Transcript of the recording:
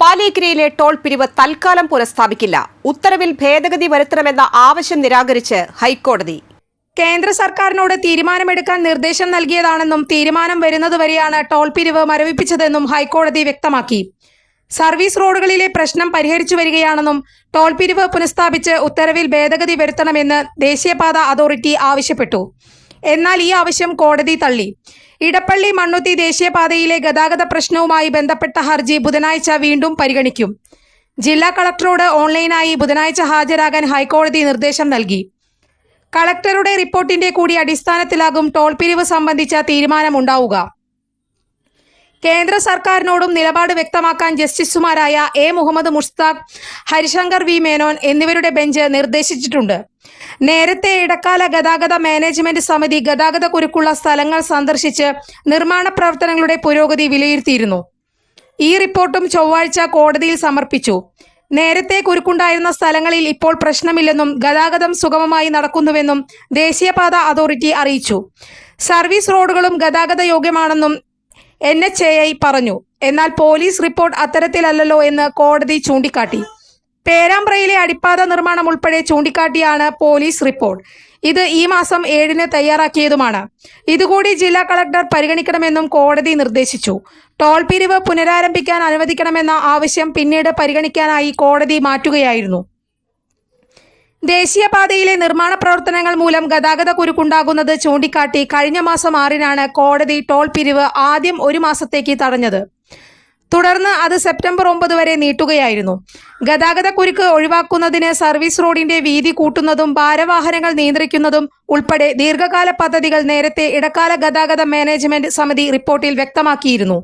ബാലേക്കരയിലെ toll പിരിവ് തൽക്കാലം പുനഃസ്ഥാപിക്കില്ല. ഉത്തരവിൽ ഭേദഗതി വരുത്തണമെന്ന ആവശ്യം നിരാകരിച്ച് ഹൈക്കോടതി. കേന്ദ്ര സർക്കാരിനോട് തീരുമാനമെടുക്കാൻ നിർദ്ദേശം നൽകിയതാണെന്നും തീരുമാനം വരുന്നതുവരെയാണ് ടോൾ പിരിവ് മരവിപ്പിച്ചതെന്നും ഹൈക്കോടതി വ്യക്തമാക്കി. സർവീസ് റോഡുകളിലെ പ്രശ്നം പരിഹരിച്ചു വരികയാണെന്നും ടോൾ പിരിവ് പുനഃസ്ഥാപിച്ച് ഉത്തരവിൽ ഭേദഗതി വരുത്തണമെന്ന് ദേശീയപാത അതോറിറ്റി ആവശ്യപ്പെട്ടു. എന്നാൽ ഈ ആവശ്യം കോടതി തള്ളി. ഇടപ്പള്ളി മണ്ണുത്തി ദേശീയപാതയിലെ ഗതാഗത പ്രശ്നവുമായി ബന്ധപ്പെട്ട ഹർജി ബുധനാഴ്ച വീണ്ടും പരിഗണിക്കും. ജില്ലാ കളക്ടറോട് ഓൺലൈനായി ബുധനാഴ്ച ഹാജരാകാൻ ഹൈക്കോടതി നിർദ്ദേശം നൽകി. കളക്ടറുടെ റിപ്പോർട്ടിന്റെ കൂടി അടിസ്ഥാനത്തിലാകും ടോൾ പിരിവ് സംബന്ധിച്ച തീരുമാനമുണ്ടാവുക. കേന്ദ്ര സർക്കാരിനോടും നിലപാട് വ്യക്തമാക്കാൻ ജസ്റ്റിസുമാരായ എ. മുഹമ്മദ് മുഷ്താഖ് ഹരിശങ്കർ വി. മേനോൻ എന്നിവരുടെ ബെഞ്ച് നിർദ്ദേശിച്ചിട്ടുണ്ട്. നേരത്തെ ഇടക്കാല ഗതാഗത മാനേജ്മെന്റ് സമിതി ഗതാഗത കുരുക്കുള്ള സ്ഥലങ്ങൾ സന്ദർശിച്ച് നിർമ്മാണ പ്രവർത്തനങ്ങളുടെ പുരോഗതി വിലയിരുത്തിയിരുന്നു. ഈ റിപ്പോർട്ടും ചൊവ്വാഴ്ച കോടതിയിൽ സമർപ്പിച്ചു. നേരത്തെ കുരുക്കുണ്ടായിരുന്ന സ്ഥലങ്ങളിൽ ഇപ്പോൾ പ്രശ്നമില്ലെന്നും ഗതാഗതം സുഗമമായി നടക്കുന്നുവെന്നും ദേശീയപാത അതോറിറ്റി അറിയിച്ചു. സർവീസ് റോഡുകളും ഗതാഗത യോഗ്യമാണെന്നും എൻ പറഞ്ഞു. എന്നാൽ പോലീസ് റിപ്പോർട്ട് അത്തരത്തിലല്ലല്ലോ എന്ന് കോടതി ചൂണ്ടിക്കാട്ടി. പേരാമ്പ്രയിലെ അടിപ്പാത നിർമ്മാണം ഉൾപ്പെടെ ചൂണ്ടിക്കാട്ടിയാണ് പോലീസ് റിപ്പോർട്ട്. ഇത് ഈ മാസം ഏഴിന് തയ്യാറാക്കിയതുമാണ്. ഇതുകൂടി ജില്ലാ കളക്ടർ പരിഗണിക്കണമെന്നും കോടതി നിർദ്ദേശിച്ചു. ടോൾ പിരിവ് പുനരാരംഭിക്കാൻ അനുവദിക്കണമെന്ന ആവശ്യം പിന്നീട് പരിഗണിക്കാനായി കോടതി മാറ്റുകയായിരുന്നു. ദേശീയപാതയിലെ നിർമ്മാണ പ്രവർത്തനങ്ങൾ മൂലം ഗതാഗത കുരുക്കുണ്ടാകുന്നത് ചൂണ്ടിക്കാട്ടി കഴിഞ്ഞ മാസം ആറിനാണ് കോടതി ടോൾ പിരിവ് ആദ്യം ഒരു മാസത്തേക്ക് തടഞ്ഞത്. തുടർന്ന് അത് സെപ്റ്റംബർ ഒമ്പത് വരെ നീട്ടുകയായിരുന്നു. ഗതാഗത കുരുക്ക് ഒഴിവാക്കുന്നതിന് സർവീസ് റോഡിന്റെ വീതി കൂട്ടുന്നതും ഭാരവാഹനങ്ങൾ നിയന്ത്രിക്കുന്നതും ഉൾപ്പെടെ ദീർഘകാല പദ്ധതികൾ നേരത്തെ ഇടക്കാല ഗതാഗത മാനേജ്മെന്റ് സമിതി റിപ്പോർട്ടിൽ വ്യക്തമാക്കിയിരുന്നു.